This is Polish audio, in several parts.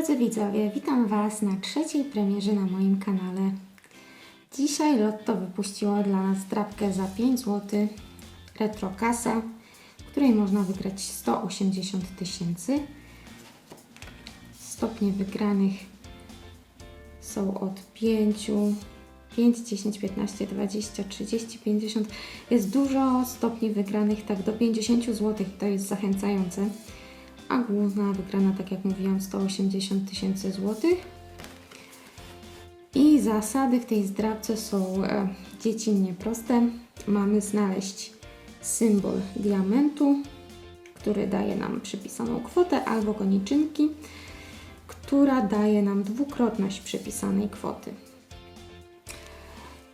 Drodzy widzowie, witam Was na trzeciej premierze na moim kanale. Dzisiaj Lotto wypuściło dla nas drapkę za 5 zł Retro Kasa, w której można wygrać 180 tysięcy. Stopnie wygranych są od 5, 5, 10, 15, 20, 30, 50. Jest dużo stopni wygranych, tak do 50 zł, to jest zachęcające a główna wygrana, tak jak mówiłam, 180 tysięcy złotych. I zasady w tej zdrabce są e, dziecinnie proste. Mamy znaleźć symbol diamentu, który daje nam przypisaną kwotę, albo koniczynki, która daje nam dwukrotność przypisanej kwoty.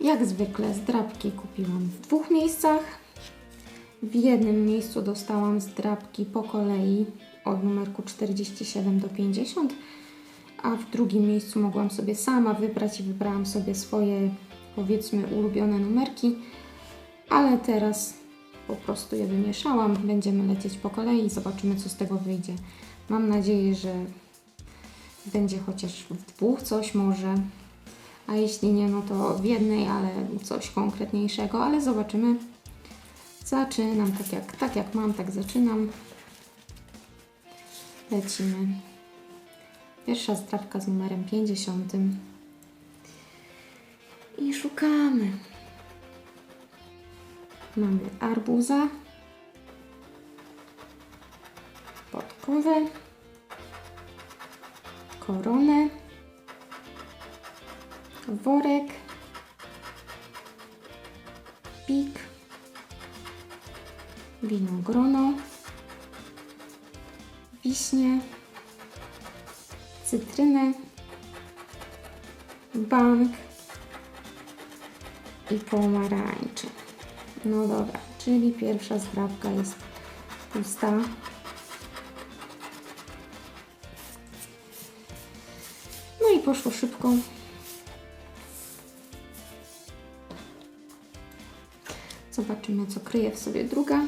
Jak zwykle zdrabki kupiłam w dwóch miejscach. W jednym miejscu dostałam zdrabki po kolei od numerku 47 do 50, a w drugim miejscu mogłam sobie sama wybrać i wybrałam sobie swoje, powiedzmy, ulubione numerki, ale teraz po prostu je wymieszałam. Będziemy lecieć po kolei i zobaczymy, co z tego wyjdzie. Mam nadzieję, że będzie chociaż w dwóch coś może, a jeśli nie, no to w jednej, ale coś konkretniejszego, ale zobaczymy. Zaczynam tak jak, tak jak mam, tak zaczynam. Lecimy. Pierwsza zdrabka z numerem 50. I szukamy. Mamy arbuza, podkowę, koronę, worek, pik, winogrono, wiśnie, cytrynę, bank i pomarańcze. No dobra, czyli pierwsza zdrabka jest pusta. No i poszło szybko. Zobaczymy, co kryje w sobie druga.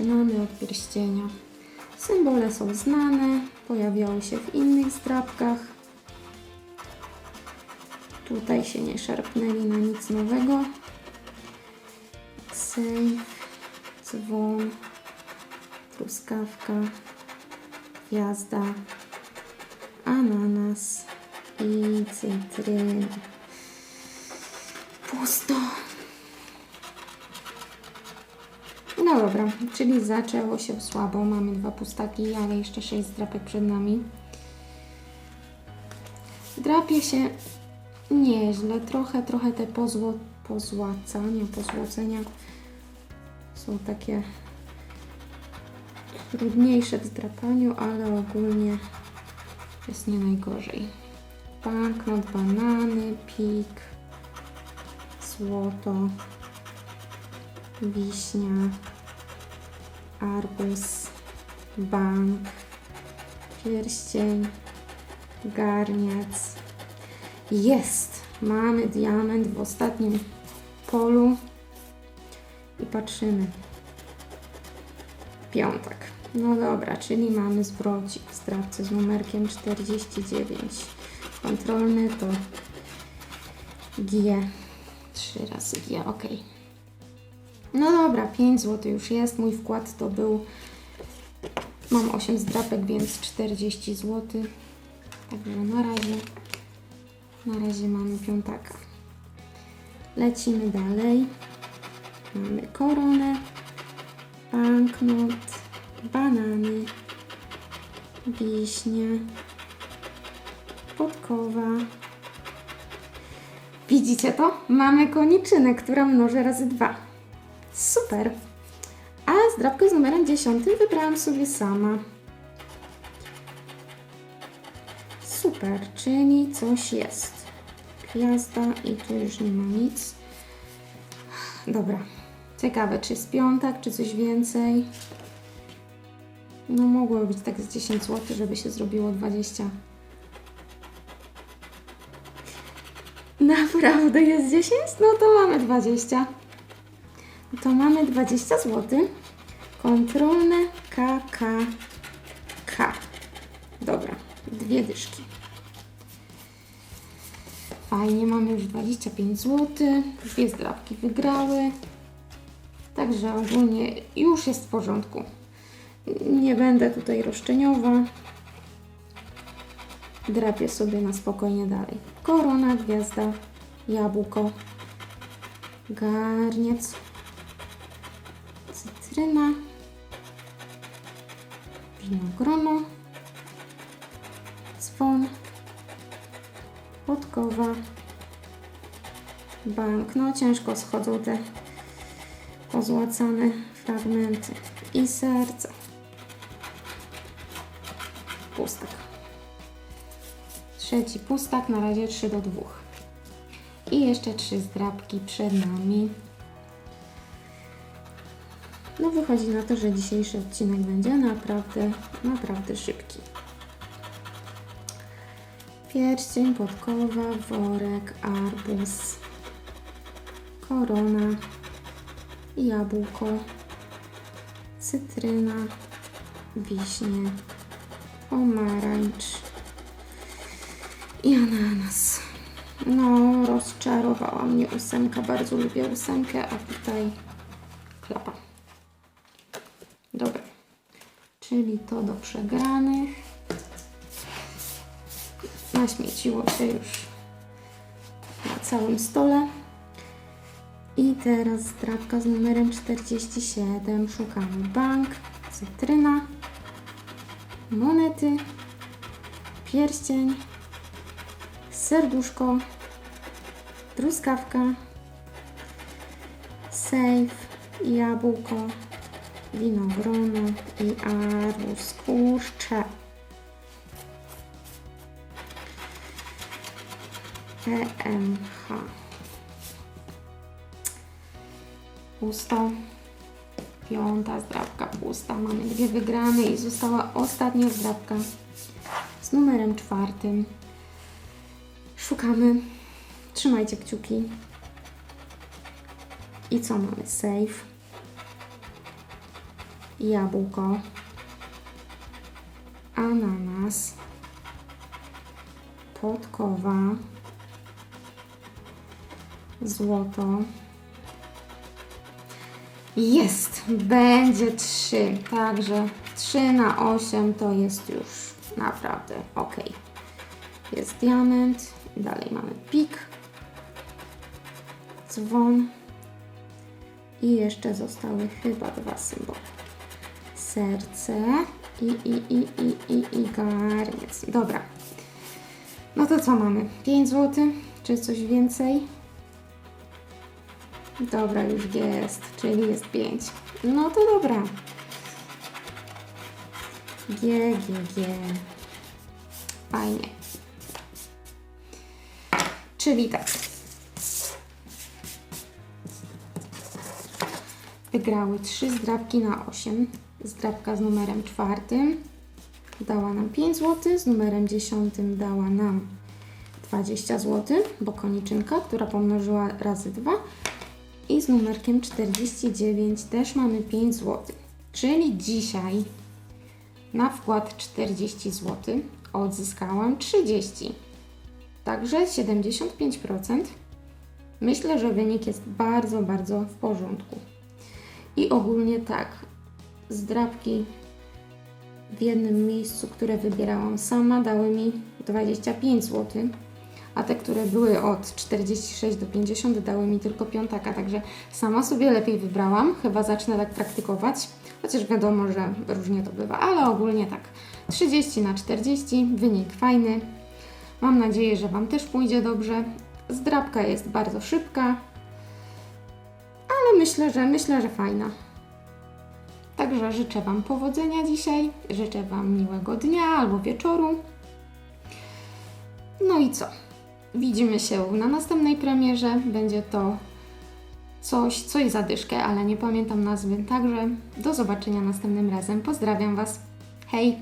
Zaczynamy od pierścienia. Symbole są znane, pojawiały się w innych zdrabkach. Tutaj się nie szarpnęli na nic nowego. Sejf, dzwon, truskawka, gwiazda, ananas i cytryna. Pusto. No dobra, czyli zaczęło się słabo. Mamy dwa pustaki, ale jeszcze sześć drapek przed nami. Drapie się nieźle. Trochę, trochę te pozło, pozłacania, pozłocenia są takie trudniejsze w zdrapaniu, ale ogólnie jest nie najgorzej. Banknot, banany, pik, złoto, wiśnia, arbuz, bank, pierścień, garniec. Jest! Mamy diament w ostatnim polu i patrzymy. Piątek. No dobra, czyli mamy zwrocik w zdrawce z numerkiem 49. Kontrolny to G. Trzy razy G, ok. No dobra, 5 zł już jest. Mój wkład to był. Mam 8 zdrapek, więc 40 zł. Także na razie. Na razie mamy piątaka. Lecimy dalej. Mamy koronę, banknot, banany, wiśnie, podkowa. Widzicie to? Mamy koniczynę, która mnoży razy dwa. Super. A zdrabkę z numerem 10 wybrałam sobie sama. Super, czyli coś jest. Gwiazda i tu już nie ma nic. Dobra. Ciekawe, czy jest piątek, czy coś więcej. No mogło być tak z 10 zł, żeby się zrobiło 20. Naprawdę jest 10? No to mamy 20. To mamy 20 zł. Kontrolne KKK. dwie dyszki. Fajnie, mamy już 25 zł. Dwie zdrabki wygrały. Także ogólnie już jest w porządku. Nie będę tutaj roszczeniowa. Drapię sobie na spokojnie dalej. Korona, gwiazda, jabłko, garniec, cytryna, winogrono, dzwon, podkowa, bank. No ciężko schodzą te pozłacane fragmenty i serce. Pustak. Trzeci pustak, na razie 3 do 2. I jeszcze trzy zdrabki przed nami. No wychodzi na to, że dzisiejszy odcinek będzie naprawdę, naprawdę szybki. Pierścień, podkowa, worek, arbuz, korona, jabłko, cytryna, wiśnie, pomarańcz i ananas. No, rozczarowała mnie ósemka. Bardzo lubię ósemkę, a tutaj klapa. Dobra. Czyli to do przegranych. Naśmieciło się już na całym stole. I teraz strawka z numerem 47. Szukamy bank, cytryna, monety, pierścień, serduszko, truskawka, sejf, jabłko, winogrono i arbuz. Kurczę. PMH. Pusto. Piąta zdrabka pusta. Mamy dwie wygrane i została ostatnia zdrabka z numerem czwartym. Szukamy. Trzymajcie kciuki. I co mamy? Safe. Jabłko. Ananas. Podkowa. Złoto. Jest! Będzie 3. Także 3 na 8 to jest już naprawdę ok. Jest diament. Dalej mamy pik. Dzwon. I jeszcze zostały chyba dwa symbole. Serce i, i, i, i, i, i garniec. Dobra. No to co mamy? 5 zł? Czy coś więcej? Dobra, już jest, czyli jest 5. No to dobra. G, G, G. Fajnie. Czyli tak. Wygrały 3 zdrabki na 8. Zdrabka z numerem czwartym dała nam 5 zł, z numerem 10 dała nam 20 zł, bo koniczynka, która pomnożyła razy 2 i z numerkiem 49 też mamy 5 zł. Czyli dzisiaj na wkład 40 zł odzyskałam 30. Także 75%. Myślę, że wynik jest bardzo, bardzo w porządku. I ogólnie tak, zdrabki w jednym miejscu, które wybierałam sama, dały mi 25 zł, a te, które były od 46 do 50, dały mi tylko piątaka, także sama sobie lepiej wybrałam. Chyba zacznę tak praktykować, chociaż wiadomo, że różnie to bywa, ale ogólnie tak 30 na 40, wynik fajny. Mam nadzieję, że Wam też pójdzie dobrze. Zdrabka jest bardzo szybka, ale myślę, że myślę, że fajna. Także życzę Wam powodzenia dzisiaj, życzę Wam miłego dnia albo wieczoru. No i co? Widzimy się na następnej premierze. Będzie to coś, coś za dyszkę, ale nie pamiętam nazwy. Także do zobaczenia następnym razem. Pozdrawiam Was. Hej!